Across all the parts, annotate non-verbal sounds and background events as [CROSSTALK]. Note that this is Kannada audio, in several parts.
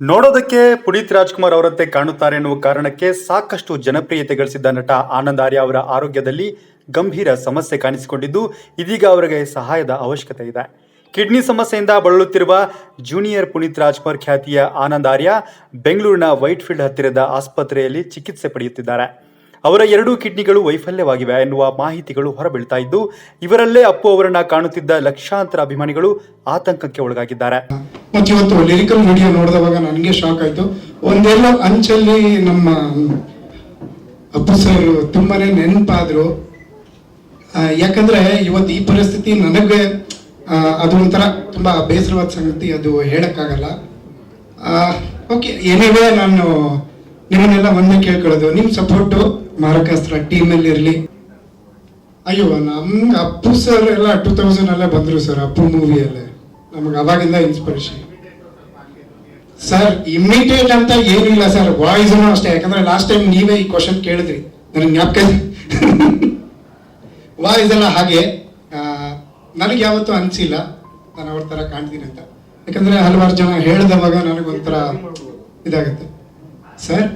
ನೋಡೋದಕ್ಕೆ ಪುನೀತ್ ರಾಜ್ಕುಮಾರ್ ಅವರಂತೆ ಕಾಣುತ್ತಾರೆ ಎನ್ನುವ ಕಾರಣಕ್ಕೆ ಸಾಕಷ್ಟು ಜನಪ್ರಿಯತೆ ಗಳಿಸಿದ್ದ ನಟ ಆನಂದ್ ಆರ್ಯ ಅವರ ಆರೋಗ್ಯದಲ್ಲಿ ಗಂಭೀರ ಸಮಸ್ಯೆ ಕಾಣಿಸಿಕೊಂಡಿದ್ದು ಇದೀಗ ಅವರಿಗೆ ಸಹಾಯದ ಅವಶ್ಯಕತೆ ಇದೆ. ಕಿಡ್ನಿ ಸಮಸ್ಯೆಯಿಂದ ಬಳಲುತ್ತಿರುವ ಜೂನಿಯರ್ ಪುನೀತ್ ರಾಜ್ಕುಮಾರ್ ಖ್ಯಾತಿಯ ಆನಂದ್ ಆರ್ಯ ಬೆಂಗಳೂರಿನ ವೈಟ್ಫೀಲ್ಡ್ ಹತ್ತಿರದ ಆಸ್ಪತ್ರೆಯಲ್ಲಿ ಚಿಕಿತ್ಸೆ ಪಡೆಯುತ್ತಿದ್ದಾರೆ. ಅವರ ಎರಡೂ ಕಿಡ್ನಿಗಳು ವೈಫಲ್ಯವಾಗಿವೆ ಎನ್ನುವ ಮಾಹಿತಿಗಳು ಹೊರಬೀಳ್ತಾ ಇದ್ದು, ಇವರಲ್ಲೇ ಅಪ್ಪು ಅವರನ್ನ ಕಾಣುತ್ತಿದ್ದ ಲಕ್ಷಾಂತರ ಅಭಿಮಾನಿಗಳು ಆತಂಕಕ್ಕೆ ಒಳಗಾಗಿದ್ದಾರೆ. ಮತ್ತು ಇವತ್ತು ಲಿರಿಕಲ್ ವಿಡಿಯೋ ನೋಡಿದವಾಗ ನನಗೆ ಶಾಕ್ ಆಯ್ತು. ಒಂದೆಲ್ಲ ಅಂಚಲ್ಲಿ ನಮ್ಮ ಅಪ್ಪು ಸರ್ ತುಂಬಾನೇ ನೆನಪಾದ್ರು. ಯಾಕಂದ್ರೆ ಇವತ್ತು ಈ ಪರಿಸ್ಥಿತಿ ನನಗೆ ಅದು ಒಂಥರ ತುಂಬಾ ಬೇಸರವಾದ ಸಂಗತಿ, ಅದು ಹೇಳೋಕ್ಕಾಗಲ್ಲ. ಓಕೆ ಏನಿವೆ ನಾನು ನಿಮ್ಮನ್ನೆಲ್ಲ ಒಂದೇ ಕೇಳ್ಕೊಳ್ಳೋದು. ನಿಮ್ಮ ಸಪೋರ್ಟು ಮಾರಕಾಸ್ತ್ರ ಟೀಮಲ್ಲಿ ಇರಲಿ. ಅಯ್ಯೋ, ನಮ್ಗೆ ಅಪ್ಪು ಸರ್ ಎಲ್ಲ ಟೂ ತೌಸಂಡ್ ಅಲ್ಲೇ ಬಂದರು ಸರ್ ಅಪ್ಪು ಮೂವಿಯಲ್ಲೇ ನಮಗೆ ಅವಾಗಿಂದ ಇನ್ಸ್ಪಿರೇಷನ್ ಸರ್ ಇಮಿಡಿಯೇಟ್ ಅಂತ ಏನಿಲ್ಲ ಸರ್ ವಾಯ್ಸ್ನು ಅಷ್ಟೇ. ಯಾಕಂದ್ರೆ ಲಾಸ್ಟ್ ಟೈಮ್ ನೀವೇ ಈ ಕ್ವಶನ್ ಕೇಳಿದ್ರಿ. ನನಗೆ ಜ್ಞಾಪಕ ವಾಯ್ಸ್ ಎಲ್ಲ ಹಾಗೆ. ನನಗೆ ಯಾವತ್ತೂ ಅನಿಸಿಲ್ಲ. ನಾನು ಅವ್ರ ಥರ ಕಾಣ್ತೀನಿ ಅಂತ. ಯಾಕಂದ್ರೆ ಹಲವಾರು ಜನ ಹೇಳಿದವಾಗ ನನಗೊಂಥರ ಇದಾಗುತ್ತೆ. ಸರ್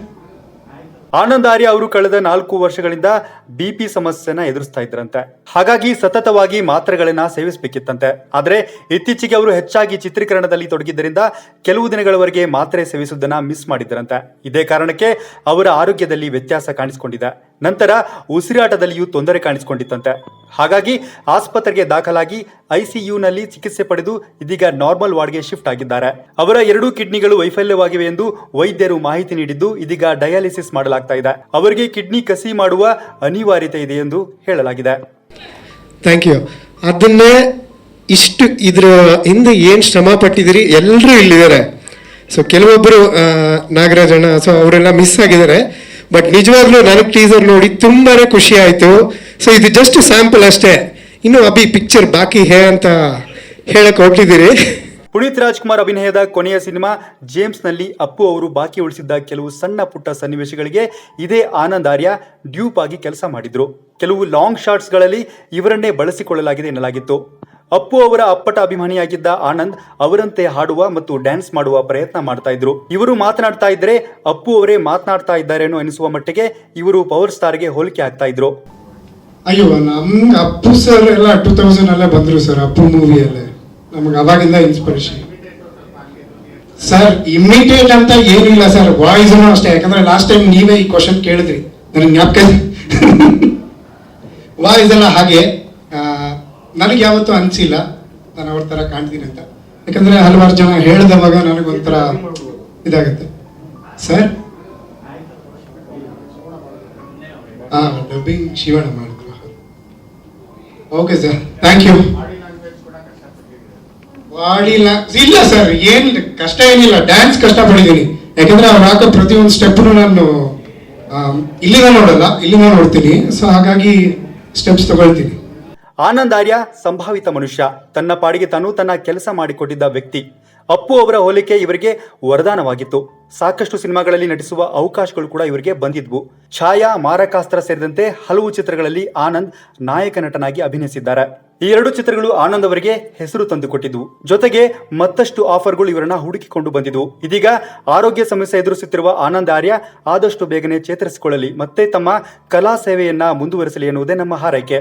ಆನಂದ್ ಆರ್ಯ ಅವರು ಕಳೆದ ನಾಲ್ಕು ವರ್ಷಗಳಿಂದ ಬಿಪಿ ಸಮಸ್ಯೆನ ಎದುರಿಸ್ತಾ ಇದ್ರಂತೆ. ಹಾಗಾಗಿ ಸತತವಾಗಿ ಮಾತ್ರೆಗಳನ್ನ ಸೇವಿಸಬೇಕಿತ್ತಂತೆ. ಆದರೆ ಇತ್ತೀಚೆಗೆ ಅವರು ಹೆಚ್ಚಾಗಿ ಚಿತ್ರೀಕರಣದಲ್ಲಿ ತೊಡಗಿದ್ದರಿಂದ ಕೆಲವು ದಿನಗಳವರೆಗೆ ಮಾತ್ರೆ ಸೇವಿಸುವುದನ್ನ ಮಿಸ್ ಮಾಡಿದ್ರಂತೆ. ಇದೇ ಕಾರಣಕ್ಕೆ ಅವರ ಆರೋಗ್ಯದಲ್ಲಿ ವ್ಯತ್ಯಾಸ ಕಾಣಿಸಿಕೊಂಡಿದೆ. ನಂತರ ಉಸಿರಾಟದಲ್ಲಿಯೂ ತೊಂದರೆ ಕಾಣಿಸಿಕೊಂಡಿತ್ತಂತೆ. ಹಾಗಾಗಿ ಆಸ್ಪತ್ರೆಗೆ ದಾಖಲಾಗಿ ಐಸಿಯುನಲ್ಲಿ ಚಿಕಿತ್ಸೆ ಪಡೆದು ಇದೀಗ ನಾರ್ಮಲ್ ವಾರ್ಡ್ಗೆ ಶಿಫ್ಟ್ ಆಗಿದ್ದಾರೆ. ಅವರ ಎರಡೂ ಕಿಡ್ನಿಗಳು ವೈಫಲ್ಯವಾಗಿವೆ ಎಂದು ವೈದ್ಯರು ಮಾಹಿತಿ ನೀಡಿದ್ದು ಇದೀಗ ಡಯಾಲಿಸಿಸ್ ಮಾಡಲಾಗ್ತಾ ಇದೆ. ಅವರಿಗೆ ಕಿಡ್ನಿ ಕಸಿ ಮಾಡುವ ಅನಿವಾರ್ಯತೆ ಇದೆ ಎಂದು ಹೇಳಲಾಗಿದೆ. Thank you. ಅದನ್ನೇ ಇಷ್ಟು ಇದ್ರ ಹಿಂದೆ ಏನು ಶ್ರಮ ಪಟ್ಟಿದ್ದೀರಿ? ಎಲ್ಲರೂ ಇಲ್ಲಿದ್ದಾರೆ. ಸೊ ಕೆಲವೊಬ್ಬರು ನಾಗರಾಜಣ್ಣ ಸೊ ಅವರೆಲ್ಲ ಮಿಸ್ ಆಗಿದ್ದಾರೆ. ಬಟ್ ನಿಜವಾಗ್ಲೂ ನನಗೆ ಟೀಸರ್ ನೋಡಿ ತುಂಬಾನೇ ಖುಷಿ ಆಯಿತು. ಸೊ ಇದು ಜಸ್ಟ್ ಸ್ಯಾಂಪಲ್ ಅಷ್ಟೇ. ಇನ್ನು ಅಭಿ ಪಿಕ್ಚರ್ ಬಾಕಿ ಹೇ ಅಂತ ಹೇಳಕ್ ಹೊರಟಿದ್ದೀರಿ. ಪುನೀತ್ ರಾಜ್ಕುಮಾರ್ ಅಭಿನಯದ ಕೊನೆಯ ಸಿನಿಮಾ ಜೇಮ್ಸ್ನಲ್ಲಿ ಅಪ್ಪು ಅವರು ಬಾಕಿ ಉಳಿಸಿದ್ದ ಕೆಲವು ಸಣ್ಣ ಪುಟ್ಟ ಸನ್ನಿವೇಶಗಳಿಗೆ ಇದೇ ಆನಂದ್ ಆರ್ಯ ಡ್ಯೂಪ್ ಆಗಿ ಕೆಲಸ ಮಾಡಿದ್ರು. ಕೆಲವು ಲಾಂಗ್ ಶಾಟ್ಸ್ಗಳಲ್ಲಿ ಇವರನ್ನೇ ಬಳಸಿಕೊಳ್ಳಲಾಗಿದೆ ಎನ್ನಲಾಗಿತ್ತು. ಅಪ್ಪು ಅವರ ಅಪ್ಪಟ ಅಭಿಮಾನಿಯಾಗಿದ್ದ ಆನಂದ್ ಅವರಂತೆ ಹಾಡುವ ಮತ್ತು ಡ್ಯಾನ್ಸ್ ಮಾಡುವ ಪ್ರಯತ್ನ ಮಾಡ್ತಾ ಇದ್ರು. ಇವರು ಮಾತನಾಡ್ತಾ ಇದ್ರೆ ಅಪ್ಪು ಅವರೇ ಮಾತನಾಡ್ತಾ ಇದ್ದಾರೇನೋ ಅನಿಸುವ ಮಟ್ಟಿಗೆ ಇವರು ಪವರ್ ಸ್ಟಾರ್ಗೆ ಹೋಲಿಕೆ ಆಗ್ತಾ ಇದ್ರು. ಅಯ್ಯೋ, ನಮ್ಗೆ ಅಪ್ಪು ಸರ್ ಎಲ್ಲ ಟೂ ತೌಸಂಡ್ ಅಲ್ಲೇ ಬಂದ್ರು ಸರ್ ಅಪ್ಪು ಮೂವಿಯಲ್ಲೇ ನಮಗೆ ಅವಾಗಿಂದ ಇನ್ಸ್ಪಿರೇಷನ್ ಸರ್ ಇಮಿಡಿಯೇಟ್ ಅಂತ ಏನಿಲ್ಲ ಸರ್ ವಾಯ್ಸ್ನು ಅಷ್ಟೇ. ಯಾಕಂದ್ರೆ ಲಾಸ್ಟ್ ಟೈಮ್ ನೀವೇ ಈ ಕ್ವಶನ್ ಕೇಳಿದ್ರಿ. ನನಗೆ ಜ್ಞಾಪಕ ವಾಯ್ಸ್ [LAUGHS] ಎಲ್ಲ ಹಾಗೆ. ನನಗೆ ಯಾವತ್ತೂ ಅನಿಸಿಲ್ಲ ನಾನು ಅವ್ರ ಥರ ಕಾಣ್ತೀನಿ ಅಂತ. ಯಾಕಂದ್ರೆ ಹಲವಾರು ಜನ ಹೇಳಿದವಾಗ ನನಗೊಂಥರ ಇದಾಗುತ್ತೆ. ಸರ್? ಹಾಂ ಡಬ್ಬಿಂಗ್ ಶಿವಣ್ಣ ಮಾಡಿದ್ರು. Okay sir thank you body ಇಲ್ಲ ಸರ್, ಏನ್ ಕಷ್ಟ ಏನಿಲ್ಲ ಡ್ಯಾನ್ಸ್ ಕಷ್ಟ ಪಡಿದೀನಿ ಯಾಕಂದ್ರೆ ಅವ್ರು ಹಾಕೋ ಪ್ರತಿಯೊಂದು ಸ್ಟೆಪ್ನು ನಾನು ಇಲ್ಲಿಂದ ನೋಡಲ್ಲ ಇಲ್ಲಿಂದ ನೋಡ್ತೀನಿ. ಸೊ ಹಾಗಾಗಿ ಸ್ಟೆಪ್ಸ್ ತಗೊಳ್ತೀನಿ. ಆನಂದ್ ಆರ್ಯ, ಸಂಭಾವಿತ ಮನುಷ್ಯ. ತನ್ನ ಪಾಡಿಗೆ ತಾನು ತನ್ನ ಕೆಲಸ ಮಾಡಿಕೊಟ್ಟಿದ್ದ ವ್ಯಕ್ತಿ. ಅಪ್ಪು ಅವರ ಹೋಲಿಕೆ ಇವರಿಗೆ ವರದಾನವಾಗಿತ್ತು. ಸಾಕಷ್ಟು ಸಿನಿಮಾಗಳಲ್ಲಿ ನಟಿಸುವ ಅವಕಾಶಗಳು ಕೂಡ ಇವರಿಗೆ ಬಂದಿದ್ವು. ಛಾಯಾ, ಮಾರಕಾಸ್ತ್ರ ಸೇರಿದಂತೆ ಹಲವು ಚಿತ್ರಗಳಲ್ಲಿ ಆನಂದ್ ನಾಯಕ ನಟನಾಗಿ ಅಭಿನಯಿಸಿದ್ದಾರೆ. ಈ ಎರಡು ಚಿತ್ರಗಳು ಆನಂದ್ ಅವರಿಗೆ ಹೆಸರು ತಂದುಕೊಟ್ಟಿದ್ವು. ಜೊತೆಗೆ ಮತ್ತಷ್ಟು ಆಫರ್ಗಳು ಇವರನ್ನ ಹುಡುಕಿಕೊಂಡು ಬಂದಿದ್ವು. ಇದೀಗ ಆರೋಗ್ಯ ಸಮಸ್ಯೆ ಎದುರಿಸುತ್ತಿರುವ ಆನಂದ್ ಆರ್ಯ ಆದಷ್ಟು ಬೇಗನೆ ಚೇತರಿಸಿಕೊಳ್ಳಲಿ, ಮತ್ತೆ ತಮ್ಮ ಕಲಾ ಸೇವೆಯನ್ನ ಮುಂದುವರಿಸಲಿ ಎನ್ನುವುದೇ ನಮ್ಮ ಹಾರೈಕೆ.